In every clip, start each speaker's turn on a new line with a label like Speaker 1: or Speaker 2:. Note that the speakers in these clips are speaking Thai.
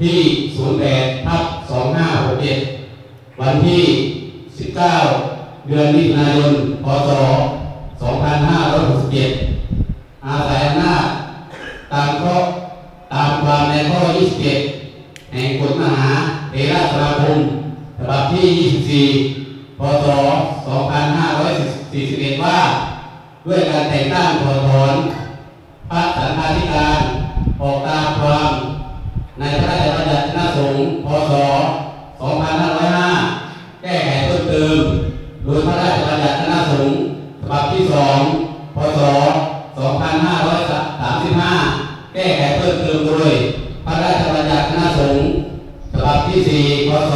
Speaker 1: ที่ 08ทับ2567 วันที่ 19 เดือนมิถุนายน พศ 2567 อาศัยอำนาจตามข้อตามความในข้อ 27 แห่งกฎมหาเถราสมาคมฉบับที่ 24 พศ 2541 ว่า ด้วยการแต่งตั้งถอดถอนพระสังฆาธิการออกตามความ ในพระราชบัญญัติคณะสงฆ์พศ 2505 แก้ไขเพิ่มเติม โดยพระราชบัญญัติคณะสงฆ์ฉบับที่ 2 พศ 2535 แก้ไขเพิ่มเติมโดย พระราชบัญญัติคณะสงฆ์ฉบับที่ 4 พศ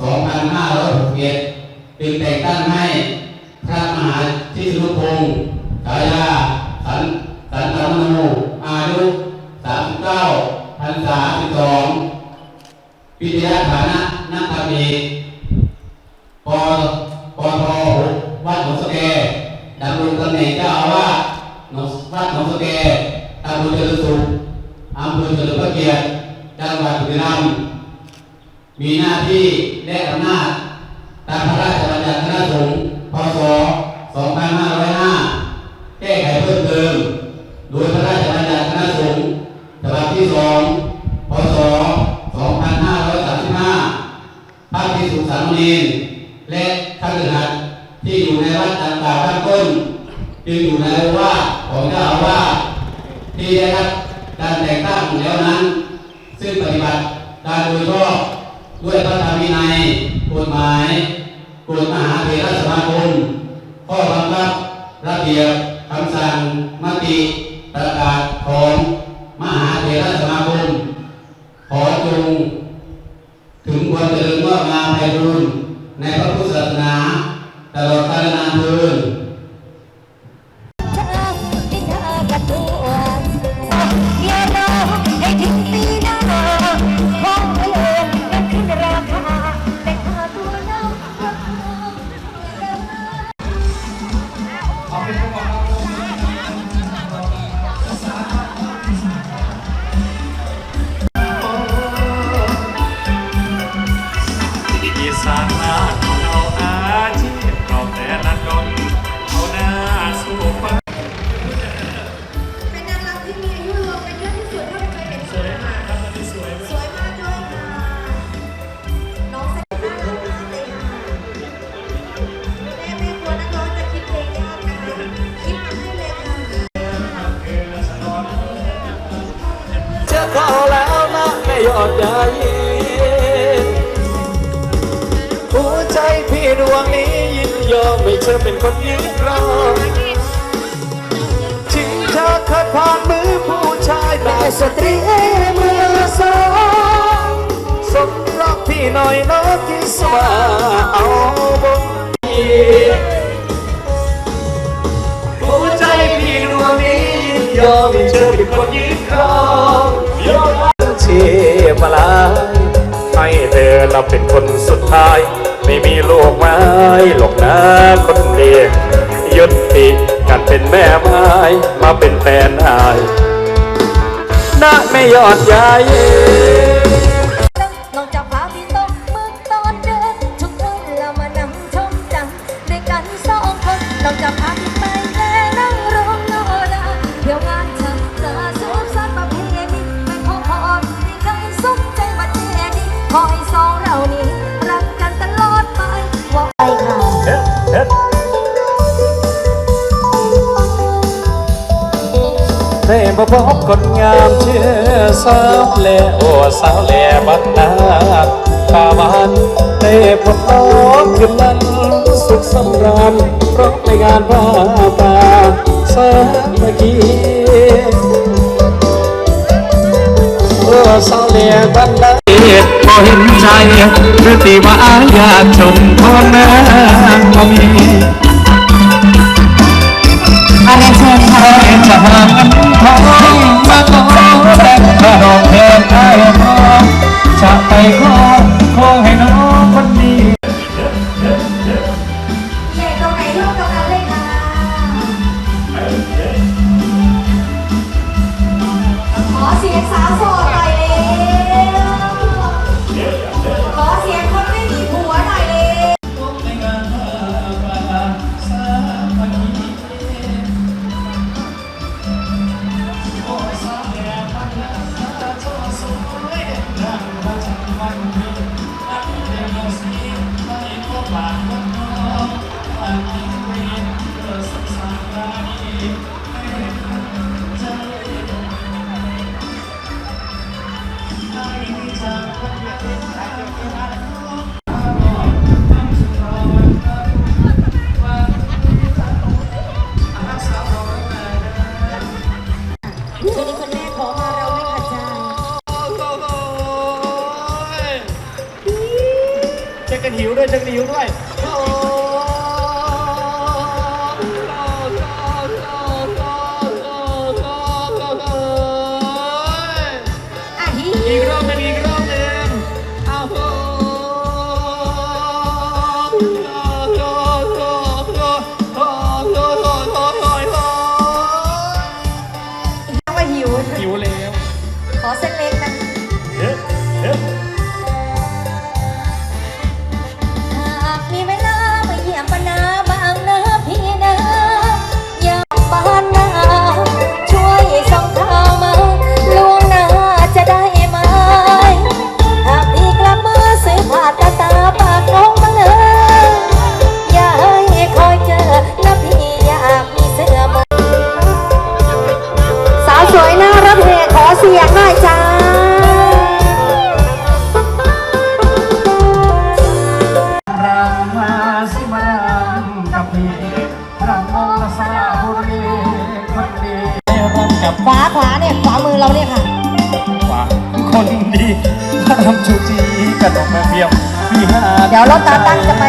Speaker 1: 2561จึงแต่งตั้งให้พระมหาชิสนุพงศ์ฉายาสันสันตมโนอายุ 39พรรษา12ปิทยาฐานะนักธรรมเอกปปท6วัดหนองสแกดำรงตำแหน่งเจ้าอาวาสหนองวัดหนองสแกตำบลเจริญสุข อำเภอเฉลิมพระเกียรติจังหวัดบุรีรัมย์มีหน้าที่และอำนาจตามพระราชบัญญัติคณะสงฆ์พศ 2505 แก้ไขเพิ่มเติม โดยพระราชบัญญัติคณะสงฆ์ฉบับที่ 2 พศ 2535 พระภิกษุสามเณรและข้าราชการที่อยู่ในวัดต่างๆข้างต้น จึงอยู่ในโอวาทของเจ้าอาวาสที่ได้รับการแต่งตั้งแล้วนั้น ซึ่งปฏิบัติการโดยชอบด้วยพระธรรมวินัยกฎหมายกฎมหาเถรสมาคม ข้อบังคับระเบียบคำสั่งมติ
Speaker 2: ชื่อ
Speaker 3: เป็นคน
Speaker 2: ยืน
Speaker 3: รอ
Speaker 4: ถึงเธอเคยผ่านมือผู้ชายแต่สตรีมือสองสมรักพี่หน่อยนะที่สว่าเอาบนหัวใจพี่ดวงนี้ยอมไม่เธอเป็นคนยืนรอยอมเชียร์มาลายให้เธอเราเป็นคนสุดท้าย ไม่มีโลกไม้หลอกนะคนเดียวยุติกันเป็นแม่ไม้มาเป็นแฟนอายนะไม่ยอดยาย
Speaker 5: สาว
Speaker 4: แลบัดนาป่ามันได้พบน้องคืนนั้นสุขสำราญเพราะในงานผ้าป่าสามัคคีเออสาวเลียบัดนไดพอเห็นใจหรือตีว่าอยากชมพ่อแม่ก็มี จะ หิ
Speaker 3: วด้ว
Speaker 4: ยฉันหิวด้วย ขวา
Speaker 3: ข
Speaker 5: วาเนี่ยขวามือเราเนี่ย
Speaker 4: ค่ะ
Speaker 3: ขวาค
Speaker 4: นดีทำชูจีกระดกมาเบียมวิหา
Speaker 3: เดี๋ยวรถตาตั้งจะไป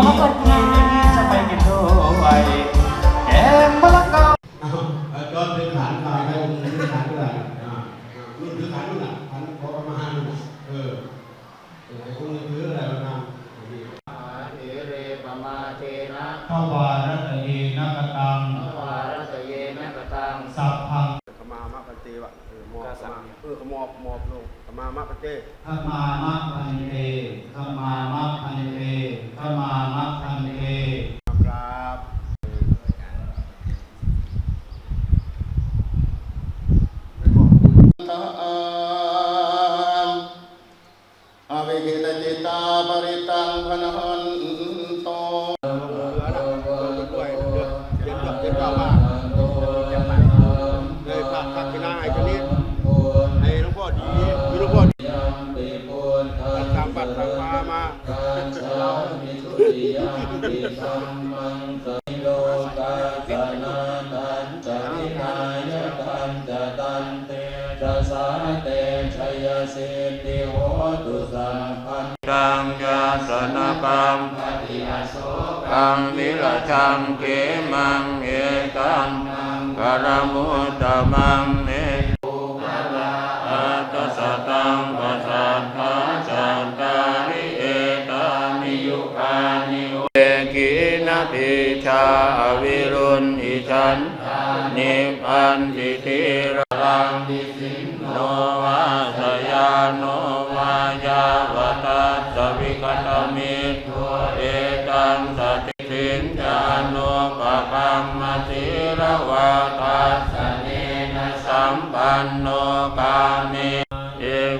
Speaker 3: กิมเป็
Speaker 4: นฐานตายไป
Speaker 5: เป็
Speaker 6: น
Speaker 3: ฐานเท่า
Speaker 4: ไห
Speaker 3: ร่
Speaker 1: รุ่นถือฐานรุ่นอะฐานพระมาณเออไอ้คนถืออะไร
Speaker 6: ปราณพ
Speaker 7: รวารัตเยนะกตังพร
Speaker 6: วารัตเยนะกตัง
Speaker 7: สัพพัง
Speaker 6: ขมามะปะเตวะเออมอบเออขมอบมอลงขมามะปะ
Speaker 7: เตขมา
Speaker 6: วิล
Speaker 8: ชังเกมังเอตังกรมุตมังเนตุปะละอัตสตังปัสสัทธาสันตาริเอตานิยุคานิเอกินติชาอวิรุณอิชันนิพันติทิระ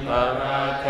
Speaker 8: ภะ
Speaker 1: คะ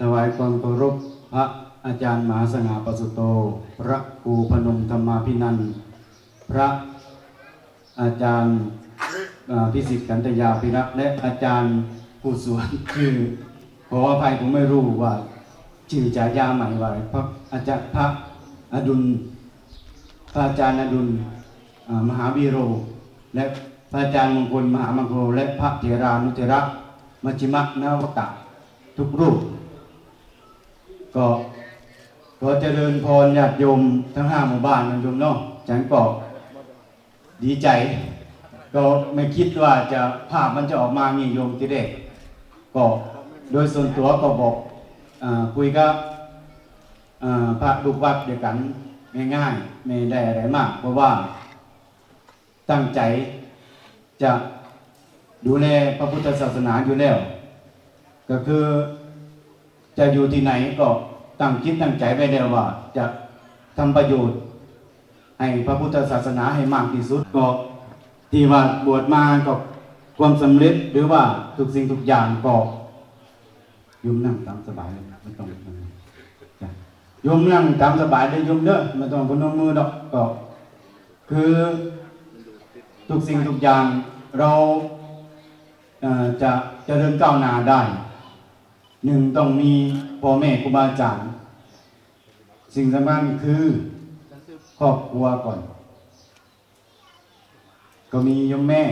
Speaker 7: ถวายความเคารพพระอาจารย์มหาสง่าปสุโต พระครูพนมธรรมาภินันพระอาจารย์พิสิทธิ์กันตยาภิรักษ์และอาจารย์ผู้สวนคือขออภัยผมไม่รู้ว่าชื่อจายาใหม่ว่าพระอาจารย์พระอดุลพระอาจารย์อดุลมหาวีโร และพระอาจารย์มงคลมหามงคลและพระเถรานุเถระมัชฌิมนวกะทุกรูป ก็ขอเจริญพรญาติโยมทั้งห้าหมู่บ้านนะโยมเนาะฉันก็ดีใจ ก็ไม่คิดว่าจะภาพมันจะออกมามีโยมที่เด็กก็โดยส่วนตัวก็บอกอาคุยกับอ่าพระลูกวัดเดียวกันง่ายๆไม่ได้อะไรมาก เพราะว่าตั้งใจจะดูแลพระพุทธศาสนาอยู่แล้ว ก็คือ จะอยู่ที่ไหนก็ตั้งคิดตั้งใจไว้แล้วว่า จะทำประโยชน์ ให้พระพุทธศาสนาให้มากที่สุดก็ที่ว่าบวชมาก็ความสำเร็จหรือว่าทุกสิ่งทุกอย่างก็โยมนั่งตามสบายเลยไม่ต้องจ้ะโยมนั่งตามสบายเลยโยมเด้อไม่ต้องพนมมือดอกก็คือทุกสิ่งทุกอย่างเราเอ่อจะเจริญก้าวหน้าได้ หนึ่งต้องมีพ่อแม่ครูบาอาจารย์สิ่งสำคัญคือครอบครัวก่อน ก็มียมแม่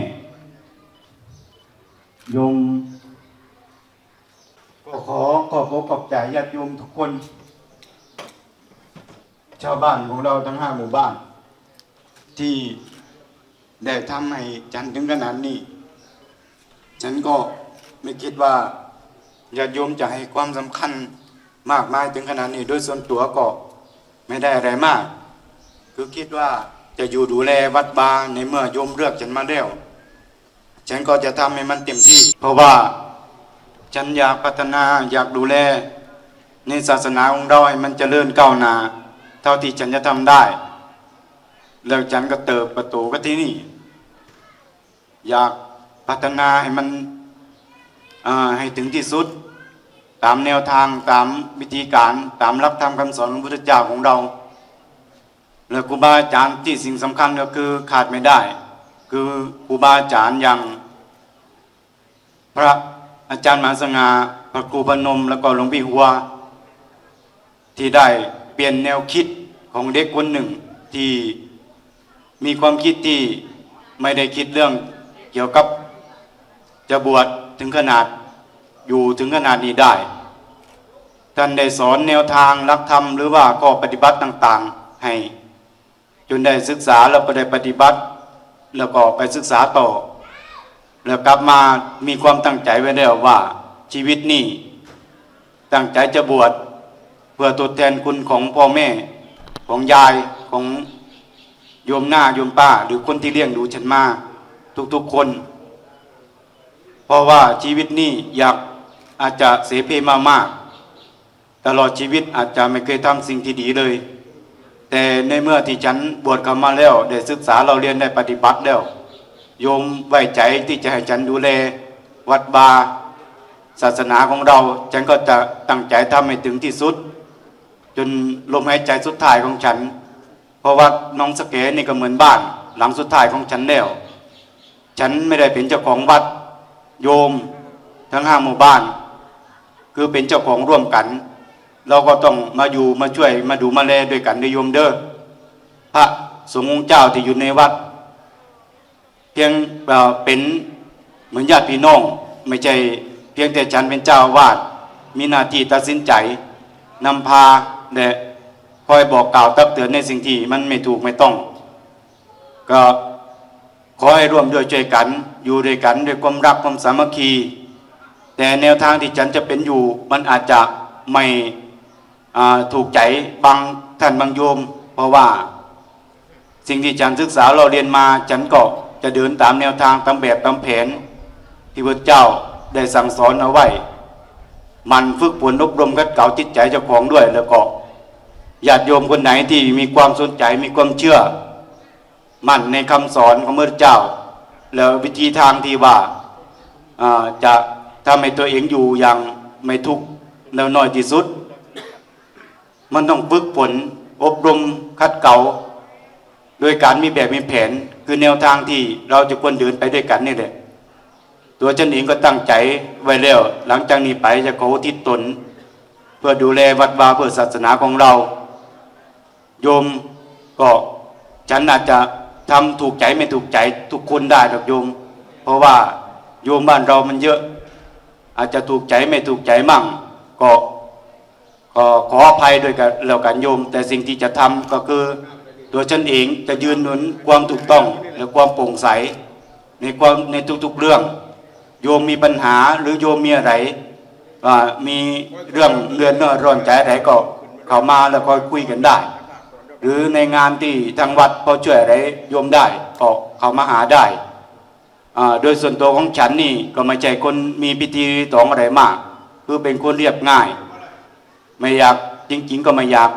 Speaker 7: ยมก็ขอขอบขอบใจญาติโยมทุกคน ชาวบ้านของเราทั้งห้าหมู่บ้าน ที่ได้ทำให้ฉันถึงขนาดนี้ ฉันก็ไม่คิดว่า ญาติโยมจะให้ความสำคัญมากมายถึงขนาดนี้โดยส่วนตัวก็ไม่ได้อะไรมาก คือคิดว่าจะอยู่ดูแลวัดบาในเมื่อโยมเลือกฉันมาแล้วฉันก็จะทำให้มันเต็มที่ เพราะว่าฉันอยากพัฒนาอยากดูแล ในศาสนาของเราให้มันจเจริญก้าวหน้าเท่าที่ฉันจะทำได้ แล้วฉันก็เติบประตูก็ที่นี่ อยากพัฒนาให้มัน ให้ถึงที่สุด ตามแนวทางตามวิธีการตามหลักธรรมคำสอนของพระพุทธเจ้าของเราและครูบาอาจารย์ที่สิ่งสำคัญก็คือขาดไม่ได้ คือครูบาอาจารย์อย่างพระอาจารย์มหาสงาพระครูพนม แล้วก็หลวงพี่หัว ที่ได้เปลี่ยนแนวคิดของเด็กคนหนึ่ง ที่มีความคิดที่ไม่ได้คิดเรื่องเกี่ยวกับจะบวช ถึงขนาดอยู่ถึงขนาดนี้ได้ท่านได้สอนแนวทางรักธรรมหรือว่าข้อปฏิบัติต่างๆ ให้ จนได้ศึกษาแล้วก็ได้ปฏิบัติ แล้วก็ไปศึกษาต่อ แล้วกลับมามีความตั้งใจไว้แล้วว่าชีวิตนี้ตั้งใจจะบวชเพื่อตัวแทนคุณของพ่อแม่ของยายของโยมหน้าโยมป้า หรือคนที่เลี้ยงดูฉันมาทุกๆคน เพราะว่าชีวิตนี้อยากอาจจะเสเพมามาก ตลอดชีวิตอาจจะไม่เคยทำสิ่งที่ดีเลย แต่ในเมื่อที่ฉันบวชเข้ามาแล้วได้ศึกษาเราเรียนได้ปฏิบัติแล้ว โยมไว้ใจที่จะให้ฉันดูแลวัดบาศาสนาของเรา ฉันก็จะตั้งใจทำให้ถึงที่สุด จนลมหายใจสุดท้ายของฉัน เพราะว่าน้องสเกนี่ก็เหมือนบ้าน หลังสุดท้ายของฉันแล้ว ฉันไม่ได้เป็นเจ้าของวัด โยมทั้งห้าหมู่บ้าน คือเป็นเจ้าของร่วมกัน เราก็ต้องมาอยู่มาช่วยมาดูมาแลด้วยกันในโยมเด้อพระสงฆ์เจ้าที่อยู่ในวัด เพียงเป็นเหมือนญาติพี่น้องไม่ใช่เพียงแต่ฉันเป็นเจ้าอาวาดมีหน้าที่ตัดสินใจนำพาและคอยบอกกล่าวตักเตือนในสิ่งที่มันไม่ถูกไม่ต้อง ก็ ขอให้ร่วมด้วยช่วยกัน อยู่ด้วยกันด้วยความรักความสามัคคี แต่แนวทางที่ฉันจะเป็นอยู่ มันอาจจะไม่ถูกใจบางท่านบางโยม เพราะว่า สิ่งที่ฉันศึกษาเราเรียนมาฉันก็จะเดินตามแนวทางตามแบบตามแผน ที่พระเจ้าได้สั่งสอนเอาไว้ มันฝึกฝนอบรมกัดเก่าจิตใจเจ้าของด้วยแล้วก็ญาติโยมคนไหนที่มีความสนใจมีความเชื่อ มั่นในคำสอนของพระเจ้า แล้ววิธีทางที่ว่าจะทำให้ตัวเองอยู่อย่างไม่ทุกข์แล้วน้อยที่สุด มันต้องฝึกฝนอบรมคัดเก่าโดยการมีแบบมีแผนคือแนวทางที่เราจะควรเดินไปด้วยกันนี่แหละตัวฉันเองก็ตั้งใจไว้แล้วหลังจากนี้ไปจะขอทิศตน เพื่อดูแลวัดวาเพื่อศาสนาของเรา โยมก็ฉันอาจจะ ทำถูกใจไม่ถูกใจทุกคนได้หรอกโยม เพราะว่าโยมบ้านเรามันเยอะ อาจจะถูกใจไม่ถูกใจมั่ง ก็ก็ขออภัยด้วยกันแล้วกันโยม แต่สิ่งที่จะทำก็คือตัวฉันเองจะยืนหนุนความถูกต้องและความโปร่งใส ในความในทุกๆเรื่อง โยมมีปัญหาหรือโยมมีอะไรมีเรื่องเรือนเนื้อร้อนใจอะไรก็เข้ามาแล้วก็คุยกันได้ หรือในงานที่ทางวัดพอช่วยอะไรโยมได้ก็เข้ามาหาได้ โดยส่วนตัวของฉันนี่ก็ไม่ใช่คนมีพิธีตองอะไรมาก คือเป็นคนเรียบง่าย ไม่อยากจริง ๆ ก็ไม่อยาก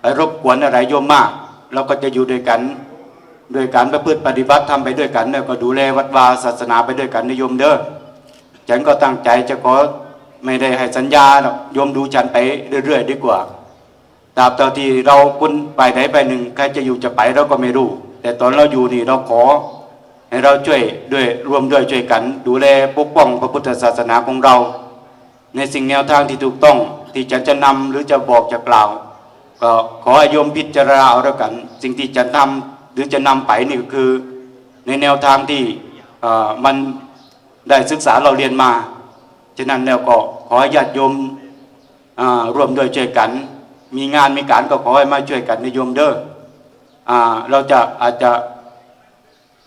Speaker 7: ไปรบกวนอะไรโยมมาก เราก็จะอยู่ด้วยกันโดยการประพฤติปฏิบัติทำไปด้วยกันแล้วก็ดูแลวัดวาศาสนาไปด้วยกันนะโยมเด้อฉันก็ตั้งใจจะขอไม่ได้ให้สัญญาหรอกโยมดูฉันไปเรื่อยๆดีกว่า ตราบเท่าที่เราคุณไปไหนไปหนึ่งใครจะอยู่จะไปเราก็ไม่รู้ แต่ตอนเราอยู่นี่เราขอ ให้เราช่วยด้วยรวมด้วยช่วยกัน ดูแลปกป้องพระพุทธศาสนาของเรา ในสิ่งแนวทางที่ถูกต้องที่จะจะนำหรือจะบอกจะกล่าว ก็ขอให้โยมพิจารณาเอาแล้วกัน สิ่งที่จะทำหรือจะนำไปนี่ก็คือ ในแนวทางที่มันได้ศึกษาเราเรียนมาฉะนั้นแล้วก็ขอให้ญาติโยมร่วมด้วยช่วยกัน มีงานมีการก็ขอให้มาช่วยกันในโยมเด้ออ่าเราจะอาจจะ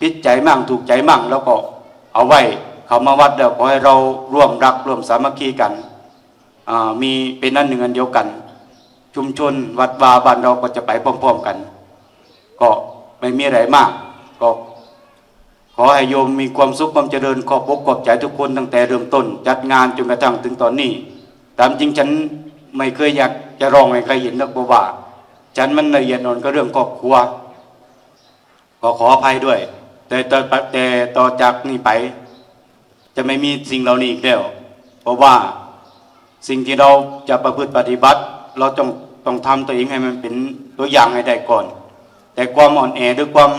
Speaker 7: พิดใจมั่งถูกใจมั่งแล้วก็เอาไว้เขามาวัดแล้วขอให้เราร่วมรักร่วมสามัคคีกันมีเป็นนั่นหนึ่งอันเดียวกัน ชุมชนวัดวาบ้านเราก็จะไปพร้อมๆกัน ก็ไม่มีอะไรมาก ก็ขอให้โยมมีความสุขความเจริญขอบอกขอบใจทุกคนตั้งแต่เริ่มต้น จัดงานจนกระทั่งถึงตอนนี้ ตามจริงฉัน ไม่เคยอยากจะร้องให้ใครเห็นนักว่าฉันมันละเอียดอ่อนก็เรื่องครอบครัว ก็ขออภัยด้วย แต่แต่แต่ต่อจากนี้ไป จะไม่มีสิ่งเหล่านี้อีกแล้ว เพราะว่าสิ่งที่เราจะประพฤติปฏิบัติ เราต้องต้องทำตัวเองให้มันเป็นตัวอย่างให้ได้ก่อน แต่ความอ่อนแอหรือความ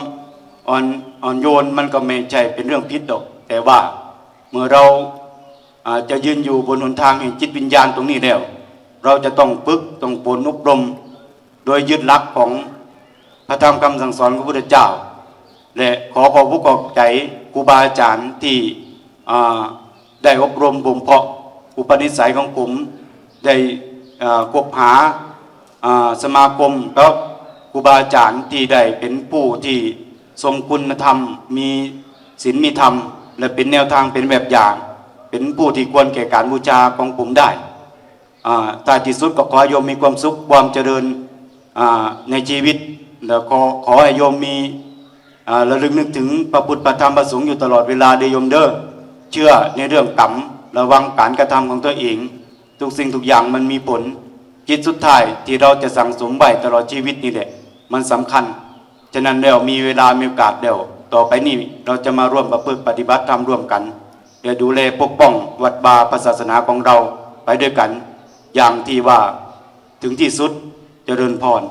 Speaker 7: อ่อนอ่อนโยนมันก็ไม่ใช่เป็นเรื่องพิษหรอก แต่ว่าเมื่อเราจะยืนอยู่บนหนทางแห่งจิตวิญญาณตรงนี้แล้ว เราจะต้องฝึกต้องปนอบรม โดยยึดหลักของพระธรรมคำสั่งสอนของพระพุทธเจ้า และขอขอบผู้กอบใจครูบาอาจารย์ที่ได้อบรมบ่มเพาะอุปนิสัยของผมได้อ่าคบหาาสมาคมแล้วครูบาอาจารย์ที่ได้เป็นผู้ที่ทรงคุณธรรม มีศีลมีธรรม และเป็นแนวทางเป็นแบบอย่าง เป็นผู้ที่ควรแก่การบูชาของผมได้ อ่ายที่สุดก็ขอให้โยมมีความสุขความเจริญในชีวิต แล้วขอขอให้โยมมีระลึกนึกถึงพระพุทธพระธรรมพระสงฆ์อยู่ตลอดเวลาเดยโยมเด้อเชื่อในเรื่องกรรมระวังการกระทำของตัวเอง ทุกสิ่งทุกอย่างมันมีผลจิตสุดท้ายที่เราจะสั่งสมไว้ตลอดชีวิตนี่แหละมันสำคัญ ฉะนั้นแล้วมีเวลามีโอกาสเดี๋ยวต่อไปนี้เราจะมาร่วมประพฤติปฏิบัติธรรมร่วมกันเพื่อดูแลปกป้องวัดบาศาสนาของเราไปด้วยกัน อย่างที่ว่าถึงที่สุดจเจริญพร